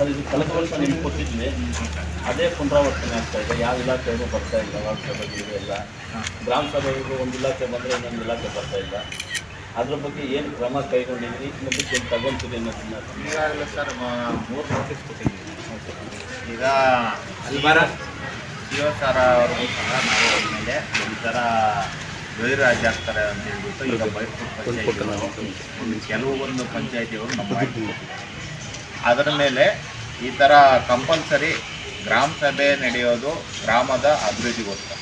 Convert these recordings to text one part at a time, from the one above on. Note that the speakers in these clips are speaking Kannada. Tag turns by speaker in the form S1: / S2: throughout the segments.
S1: ಸರ್ ಇದು ಕಳೆದ ವರ್ಷ ನಿಮ್ಗೆ ಕೊಟ್ಟಿದ್ವಿ. ಅದೇ ಪುನರಾವರ್ತನೆ ಆಗ್ತಾ ಇದೆ. ಯಾವ ಇಲಾಖೆಗೂ ಬರ್ತಾ ಇಲ್ಲ ವಾರ್ಡ್ ಸಭೆಗೆ ಇದು ಎಲ್ಲ ಗ್ರಾಮ ಸಭೆಗೂ ಒಂದು ಇಲಾಖೆ ಬಂದರೆ ಇನ್ನೊಂದು ಇಲಾಖೆ ಬರ್ತಾ ಇಲ್ಲ. ಅದ್ರ ಬಗ್ಗೆ ಏನು ಕ್ರಮ ಕೈಗೊಂಡಿದ್ರಿ? ಮುಂದಕ್ಕೆ ಏನು ತಗೊಂತೀರಿ ಅನ್ನೋದನ್ನ
S2: ಈಗಾಗಲೇ ಸರ್ ಮೂರು ನೋಟಿಸ್ ಕೊಟ್ಟಿದ್ದೀವಿ. ಈಗ
S3: ಅಲ್ಬರ ಬರ
S2: ಶಿವಸಾರ ಅವ್ರಿಗೂ ಸಹ ನಾವು ಮೇಲೆ ಈ ಥರ ಗೈರಾಜ್ಯ ಆಗ್ತಾರೆ ಅಂತ ಹೇಳ್ಬಿಟ್ಟು ಈಗ ಬೈಪುರ್ ಪಂಚಾಯತಿ ಕೆಲವೊಂದು ಪಂಚಾಯತಿಯವರು ನಮ್ಮ ಅದರ ಮೇಲೆ ಈ ಥರ ಕಂಪಲ್ಸರಿ ಗ್ರಾಮ ಸಭೆ ನಡೆಯೋದು ಗ್ರಾಮದ ಅಭಿವೃದ್ಧಿಗೋಸ್ಕರ.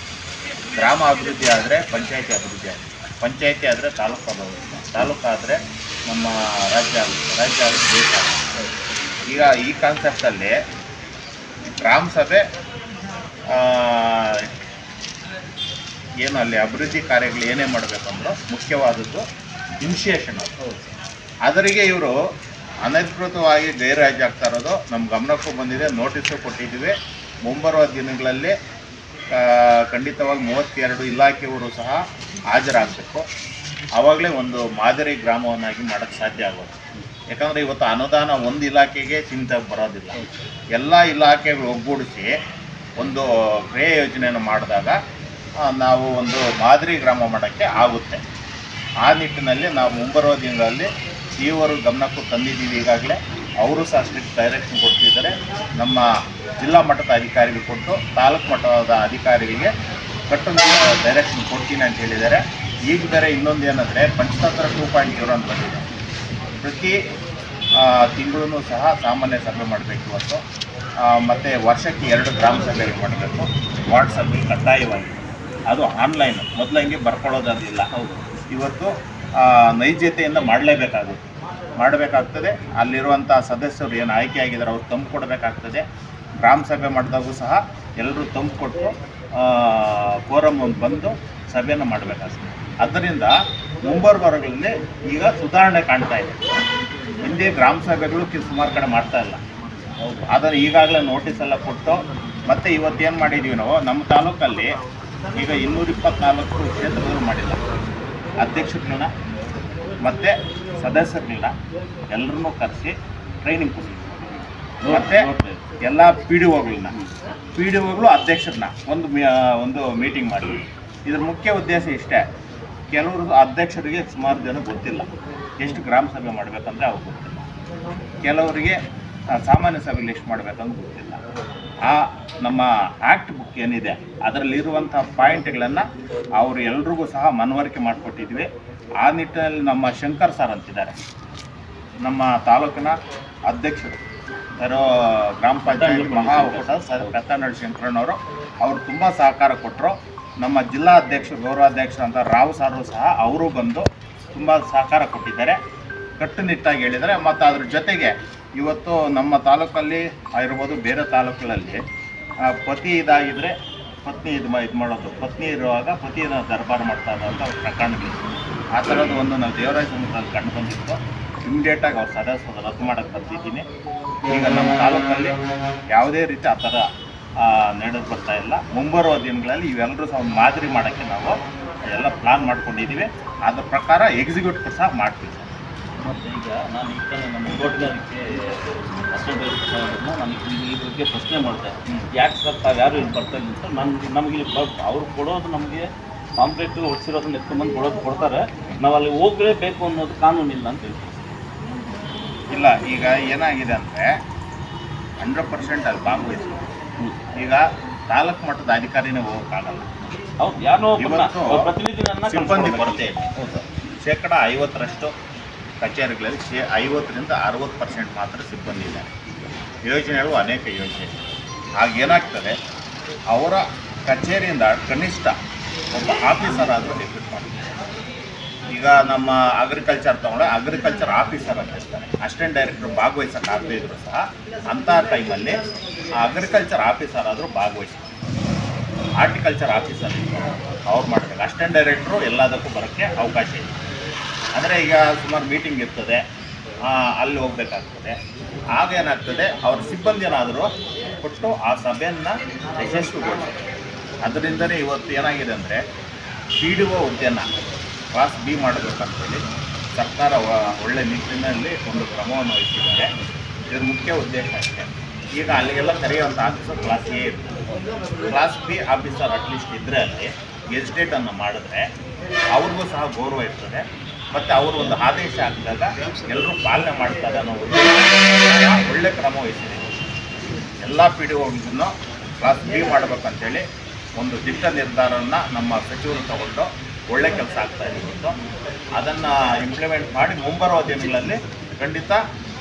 S2: ಗ್ರಾಮ ಅಭಿವೃದ್ಧಿ ಆದರೆ ಪಂಚಾಯತಿ ಅಭಿವೃದ್ಧಿ ಆಗುತ್ತೆ. ಪಂಚಾಯತಿ ಆದರೆ ತಾಲೂಕು ಆಗುತ್ತೆ. ತಾಲೂಕು ಆದರೆ ನಮ್ಮ ರಾಜ್ಯ ಆಗುತ್ತೆ. ರಾಜ್ಯ ಆಗುತ್ತೆ ದೇಶ ಆಗುತ್ತೆ. ಈಗ ಈ ಕಾನ್ಸೆಪ್ಟಲ್ಲಿ ಗ್ರಾಮ ಸಭೆ ಏನು ಅಲ್ಲಿ ಅಭಿವೃದ್ಧಿ ಕಾರ್ಯಗಳು ಏನೇ ಮಾಡಬೇಕಂದ್ರೂ ಮುಖ್ಯವಾದದ್ದು ಇನಿಷಿಯೇಷನ್ ಅದು. ಅದರಿಗೆ ಇವರು ಅನಧಿಕೃತವಾಗಿ ಗೈರಾಜ್ಯ ಆಗ್ತಾ ಇರೋದು ನಮ್ಮ ಗಮನಕ್ಕೂ ಬಂದಿದೆ. ನೋಟಿಸು ಕೊಟ್ಟಿದ್ದೀವಿ. ಮುಂಬರುವ ದಿನಗಳಲ್ಲಿ ಖಂಡಿತವಾಗಿ ಮೂವತ್ತೆರಡು ಇಲಾಖೆಯವರು ಸಹ ಹಾಜರಾಗಬೇಕು. ಆವಾಗಲೇ ಒಂದು ಮಾದರಿ ಗ್ರಾಮವನ್ನಾಗಿ ಮಾಡೋಕ್ಕೆ ಸಾಧ್ಯ ಆಗೋದು. ಯಾಕಂದರೆ ಇವತ್ತು ಅನುದಾನ ಒಂದು ಇಲಾಖೆಗೆ ಚಿಂತೆ ಬರೋದಿಲ್ಲ. ಎಲ್ಲ ಇಲಾಖೆಗಳು ಒಗ್ಗೂಡಿಸಿ ಒಂದು ಕ್ರಿಯೆ ಯೋಜನೆಯನ್ನು ಮಾಡಿದಾಗ ನಾವು ಒಂದು ಮಾದರಿ ಗ್ರಾಮ ಮಾಡೋಕ್ಕೆ ಆಗುತ್ತೆ. ಆ ನಿಟ್ಟಿನಲ್ಲಿ ನಾವು ಮುಂಬರುವ ದಿನಗಳಲ್ಲಿ ಇವರು ಗಮನಕ್ಕೂ ತಂದಿದ್ದೀವಿ ಈಗಾಗಲೇ. ಅವರು ಸಹ ಸ್ಟ್ರಿಕ್ಟ್ ಡೈರೆಕ್ಷನ್ ಕೊಡ್ತಿದ್ದಾರೆ. ನಮ್ಮ ಜಿಲ್ಲಾ ಮಟ್ಟದ ಅಧಿಕಾರಿಗಳು ಕೊಟ್ಟು ತಾಲೂಕು ಮಟ್ಟದ ಅಧಿಕಾರಿಗಳಿಗೆ ಕಟ್ಟುನಿಟ್ಟಿನ ಡೈರೆಕ್ಷನ್ ಕೊಡ್ತೀನಿ ಅಂತ ಹೇಳಿದ್ದಾರೆ. ಈಗ ಬೇರೆ ಇನ್ನೊಂದು ಏನಂದರೆ ಪಂಚತಂತ್ರ ಟೂ ಪಾಯಿಂಟ್ ಜೀರೋ ಅಂತ ಬಂದಿದೆ. ಪ್ರತಿ ತಿಂಗಳೂ ಸಹ ಸಾಮಾನ್ಯ ಸಭೆ ಮಾಡಬೇಕು ಇವತ್ತು ಮತ್ತು ವರ್ಷಕ್ಕೆ ಎರಡು ಗ್ರಾಮ ಸಭೆಗಳು ಮಾಡಬೇಕು. ವಾರ್ಡ್ ಸಭೆ ಕಡ್ಡಾಯವಾಗಿ. ಅದು ಆನ್ಲೈನ್. ಮೊದಲು ಹಂಗೆ ಬರ್ಕೊಳ್ಳೋದಿಲ್ಲ ಹೌದು. ಇವತ್ತು ನೈಜತೆಯಿಂದ ಮಾಡಲೇಬೇಕಾಗುತ್ತೆ. ಮಾಡಬೇಕಾಗ್ತದೆ. ಅಲ್ಲಿರುವಂಥ ಸದಸ್ಯರು ಏನು ಆಯ್ಕೆ ಆಗಿದ್ದಾರೆ, ಅವ್ರು ತಂಪು ಕೊಡಬೇಕಾಗ್ತದೆ. ಗ್ರಾಮ ಸಭೆ ಮಾಡಿದಾಗೂ ಸಹ ಎಲ್ಲರೂ ತಂಪು ಕೊಟ್ಟು ಫೋರಮ್ ಬಂದು ಸಭೆಯನ್ನು ಮಾಡಬೇಕಾಗ್ತದೆ. ಆದ್ದರಿಂದ ಮುಂಬರುವಗಳಲ್ಲಿ ಈಗ ಸುಧಾರಣೆ ಕಾಣ್ತಾ ಇದೆ. ಹಿಂದೆ ಗ್ರಾಮ ಸಭೆಗಳು ಸುಮಾರು ಕಡೆ ಮಾಡ್ತಾ ಇಲ್ಲ. ಆದರೆ ಈಗಾಗಲೇ ನೋಟಿಸ್ ಎಲ್ಲ ಕೊಟ್ಟು, ಮತ್ತೆ ಇವತ್ತೇನು ಮಾಡಿದ್ದೀವಿ ನಾವು? ನಮ್ಮ ತಾಲೂಕಲ್ಲಿ ಈಗ ಇನ್ನೂರ ಇಪ್ಪತ್ನಾಲ್ಕು ಕ್ಷೇತ್ರಗಳು ಮಾಡಿಲ್ಲ. ಅಧ್ಯಕ್ಷರುಗಳನ್ನ ಮತ್ತು ಸದಸ್ಯರುಗಳನ್ನ ಎಲ್ಲರನ್ನೂ ಕರೆಸಿ ಟ್ರೈನಿಂಗ್ ಕೊಟ್ಟಿದ್ದೀವಿ ಮತ್ತು ಎಲ್ಲ ಪಿ ಡಿ ಒಗಳನ್ನ ಪಿ ಡಿ ಒಗಳು ಅಧ್ಯಕ್ಷರನ್ನ ಒಂದು ಒಂದು ಮೀಟಿಂಗ್ ಮಾಡಿದ್ವಿ. ಇದ್ರ ಮುಖ್ಯ ಉದ್ದೇಶ ಇಷ್ಟೇ ಕೆಲವರು ಅಧ್ಯಕ್ಷರಿಗೆ ಸುಮಾರು ಜನ ಗೊತ್ತಿಲ್ಲ. ಎಷ್ಟು ಗ್ರಾಮ ಸಭೆ ಮಾಡಬೇಕಂದ್ರೆ ಅವ್ರಿಗೆ ಗೊತ್ತಿಲ್ಲ. ಕೆಲವರಿಗೆ ಸಾಮಾನ್ಯ ಸಭೆಯಲ್ಲಿ ಎಷ್ಟು ಮಾಡಬೇಕಂದ್ರೆ ಗೊತ್ತಿಲ್ಲ. ಆ ನಮ್ಮ ಆ್ಯಕ್ಟ್ ಬುಕ್ ಏನಿದೆ ಅದರಲ್ಲಿರುವಂಥ ಪಾಯಿಂಟ್ಗಳನ್ನು ಅವರು ಎಲ್ರಿಗೂ ಸಹ ಮನವರಿಕೆ ಮಾಡಿಕೊಟ್ಟಿದ್ವಿ. ಆ ನಿಟ್ಟಿನಲ್ಲಿ ನಮ್ಮ ಶಂಕರ್ ಸರ್ ಅಂತಿದ್ದಾರೆ. ನಮ್ಮ ತಾಲೂಕಿನ ಅಧ್ಯಕ್ಷರು ಯಾರೋ ಗ್ರಾಮ ಪಂಚಾಯತ್ ಮಹಾ ಒಕ್ಕೂಟ ಸರ್ ಕತ್ತನಾಡು ಶಂಕರಣ್ಣವರು ಅವರು ತುಂಬ ಸಹಕಾರ ಕೊಟ್ಟರು ನಮ್ಮ ಜಿಲ್ಲಾ ಅಧ್ಯಕ್ಷರು ಗೌರವಾಧ್ಯಕ್ಷರು ಅಂತ ರಾವ್ ಸಾರು ಸಹ ಅವರು ಬಂದು ತುಂಬ ಸಹಕಾರ ಕೊಟ್ಟಿದ್ದಾರೆ. ಕಟ್ಟುನಿಟ್ಟಾಗಿ ಹೇಳಿದರೆ ಮತ್ತು ಅದ್ರ ಜೊತೆಗೆ ಇವತ್ತು ನಮ್ಮ ತಾಲೂಕಲ್ಲಿ ಆಗಿರ್ಬೋದು ಬೇರೆ ತಾಲೂಕುಗಳಲ್ಲಿ ಪತಿ ಇದಾಗಿದ್ದರೆ ಪತ್ನಿ ಇದು ಇದು ಮಾಡೋದು. ಪತ್ನಿ ಇರುವಾಗ ಪತಿನ ದರ್ಬಾರ್ ಮಾಡ್ತಾ ಇರೋಂಥ ಪ್ರಕರಣಗಳು. ಆ ಥರದ್ದು ಒಂದು ನಾವು ದೇವರಾಜ ಸಮುದ್ರದಲ್ಲಿ ಕಂಡು ಬಂದಿತ್ತು. ಇಮಿಡಿಯೇಟಾಗಿ ಅವ್ರ ಸದಸ್ಯರು ರದ್ದು ಮಾಡೋಕ್ಕೆ ಬರ್ತಿದ್ದೀನಿ ಈಗ ನಮ್ಮ ತಾಲೂಕಲ್ಲಿ ಯಾವುದೇ ರೀತಿ ಆ ಥರ ನಡೆದು ಬರ್ತಾ ಇಲ್ಲ. ಮುಂಬರುವ ದಿನಗಳಲ್ಲಿ ಇವೆಲ್ಲರೂ ಸಹ ಮಾದರಿ ಮಾಡೋಕ್ಕೆ ನಾವು ಎಲ್ಲ ಪ್ಲಾನ್ ಮಾಡ್ಕೊಂಡಿದ್ದೀವಿ. ಅದ್ರ ಪ್ರಕಾರ ಎಕ್ಸಿಕ್ಯೂಟ್ ಸಹ ಮಾಡ್ತೀವಿ
S1: ಮತ್ತು ಈಗ ನಾನು ಈ ಕಡೆ ನಮ್ಮ ತೋಟಗಾರಿಕೆ ಡೈರೆಕ್ಟರ್ ನಾನು ಈ ಬಗ್ಗೆ ಪ್ರಶ್ನೆ ಮಾಡಿದೆ. ಯಾಕೆ ಸರ್ ತಾವು ಯಾರು ಇಲ್ಲಿ ಬರ್ತಾ ಇಲ್ಲ ಅಂತ ನಮ್ಗೆ ನಮಗೆ ಇಲ್ಲಿ ಅವ್ರು ಕೊಡೋದು ನಮಗೆ ಕಾಂಕ್ರೀಟ್ ಹೊಡ್ಸಿರೋದನ್ನ ಎತ್ಕೊಂಡ್ಬಂದು ಕೊಡೋದು ಕೊಡ್ತಾರೆ. ನಾವು ಅಲ್ಲಿ ಹೋಗಲೇಬೇಕು ಅನ್ನೋದು ಕಾನೂನಿಲ್ಲ ಅಂತ ಹೇಳ್ತೀವಿ
S2: ಇಲ್ಲ ಈಗ ಏನಾಗಿದೆ ಅಂದರೆ ಹಂಡ್ರೆಡ್ ಪರ್ಸೆಂಟ್ ಅಲ್ಲಿ ಭಾಗವಹಿಸಿ ಈಗ ತಾಲೂಕು ಮಟ್ಟದ ಅಧಿಕಾರಿನೇ ಹೋಗೋಕ್ಕಾಗಲ್ಲ
S1: ಹೌದು ಯಾರೋ ಪ್ರತಿನಿಧಿಗಳನ್ನ
S2: ಸಿಬ್ಬಂದಿ. ಕೊರತೆ. ಇದೆ
S1: ಹೌದು.
S2: ಶೇಕಡ ಐವತ್ತರಷ್ಟು ಕಚೇರಿಗಳಲ್ಲಿ ಶೇ ಐವತ್ತರಿಂದ ಅರವತ್ತು ಪರ್ಸೆಂಟ್ ಮಾತ್ರ ಸಿಬ್ಬಂದಿ ಇದ್ದಾರೆ. ಯೋಜನೆಗಳು ಅನೇಕ ಯೋಜನೆ. ಆಗ ಏನಾಗ್ತದೆ? ಅವರ ಕಚೇರಿಯಿಂದ ಕನಿಷ್ಠ ಒಬ್ಬ ಆಫೀಸರ್ ಆದರೂ ಡೆಪ್ಯೂಟ್ ಮಾಡ್ತಾರೆ. ಈಗ ನಮ್ಮ ಅಗ್ರಿಕಲ್ಚರ್ ತಗೊಂಡ್ರೆ ಅಗ್ರಿಕಲ್ಚರ್ ಆಫೀಸರ್ ಅಂತ ಇರ್ತಾರೆ. ಅಸಿಸ್ಟೆಂಟ್ ಡೈರೆಕ್ಟರ್ ಭಾಗವಹಿಸೋಕೆ ಆಗದೇ ಇದ್ರು ಸಹ ಅಂಥ ಟೈಮಲ್ಲಿ ಆ ಅಗ್ರಿಕಲ್ಚರ್ ಆಫೀಸರ್ ಆದರೂ ಭಾಗವಹಿಸ್ತಾರೆ. ಹಾರ್ಟಿಕಲ್ಚರ್ ಆಫೀಸರ್ ಅವ್ರು ಮಾಡಬೇಕು. ಅಸಿಸ್ಟೆಂಟ್ ಡೈರೆಕ್ಟ್ರು ಎಲ್ಲದಕ್ಕೂ ಬರೋಕ್ಕೆ ಅವಕಾಶ ಇದೆ ಅಂದರೆ ಈಗ ಸುಮಾರು ಮೀಟಿಂಗ್ ಇರ್ತದೆ. ಅಲ್ಲಿ ಹೋಗ್ಬೇಕಾಗ್ತದೆ. ಆಗ ಏನಾಗ್ತದೆ, ಅವ್ರ ಸಿಬ್ಬಂದಿನಾದರೂ ಕೊಟ್ಟು ಆ ಸಭೆಯನ್ನು ಯಶಸ್ವಿಗೊಳಿಸ್ತಾರೆ ಅದರಿಂದನೇ ಇವತ್ತು ಏನಾಗಿದೆ ಅಂದರೆ ಪಿ ಡಿ ಕ್ಲಾಸ್ ಬಿ ಮಾಡಬೇಕಂತೇಳಿ ಸರ್ಕಾರ ಒಳ್ಳೆ ನಿಟ್ಟಿನಲ್ಲಿ ಒಂದು ಕ್ರಮವನ್ನು ವಹಿಸಿದ್ದಾರೆ. ಇದ್ರ ಮುಖ್ಯ ಉದ್ದೇಶ ಅಷ್ಟೇ ಈಗ ಅಲ್ಲಿಗೆಲ್ಲ ಕರೆಯುವಂಥ ಆಫೀಸರ್ ಕ್ಲಾಸ್ ಎ ಇರ್ತದೆ. Class B officer at least ಇದ್ದರೆ ಅಲ್ಲಿ ಗೆಜಿಟೇಟನ್ನು ಮಾಡಿದ್ರೆ ಅವ್ರಿಗೂ ಸಹ ಗೌರವ ಇರ್ತದೆ. ಮತ್ತು ಅವರು ಒಂದು ಆದೇಶ ಹಾಕಿದಾಗ ಎಲ್ಲರೂ ಪಾಲನೆ ಮಾಡ್ತಾರೆ ಅನ್ನೋ ಒಂದು ಒಳ್ಳೆ ಕ್ರಮ ವಹಿಸಿದೆ. ಎಲ್ಲ ಪಿ ಡಿ ಒಂದನ್ನು ಕ್ಲಾಸ್ ಬಿ ಮಾಡ್ಬೇಕಂತೇಳಿ ಒಂದು ದಿಟ್ಟ ನಿರ್ಧಾರವನ್ನು ನಮ್ಮ ಸಚಿವರು ತಗೊಂಡು ಒಳ್ಳೆ ಕೆಲಸ ಆಗ್ತಾ ಇದೆ ಇವತ್ತು ಅದನ್ನು ಇಂಪ್ಲಿಮೆಂಟ್ ಮಾಡಿ ಮುಂಬರುವ ದಿನಗಳಲ್ಲಿ ಖಂಡಿತ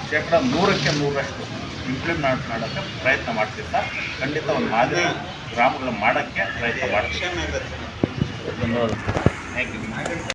S2: ಶೇಕಡ ನೂರಕ್ಕೆ ನೂರಷ್ಟು ಇಂಪ್ಲಿಮೆಂಟ್ ಮಾಡೋಕ್ಕೆ ಪ್ರಯತ್ನ ಮಾಡ್ತಿದ್ದ ಖಂಡಿತ ಒಂದು ಮಾದರಿ ಗ್ರಾಮಗಳು ಮಾಡೋಕ್ಕೆ ಪ್ರಯತ್ನ ಮಾಡ್ತೀವಿ.
S1: ಧನ್ಯವಾದ
S2: ಥ್ಯಾಂಕ್ ಯು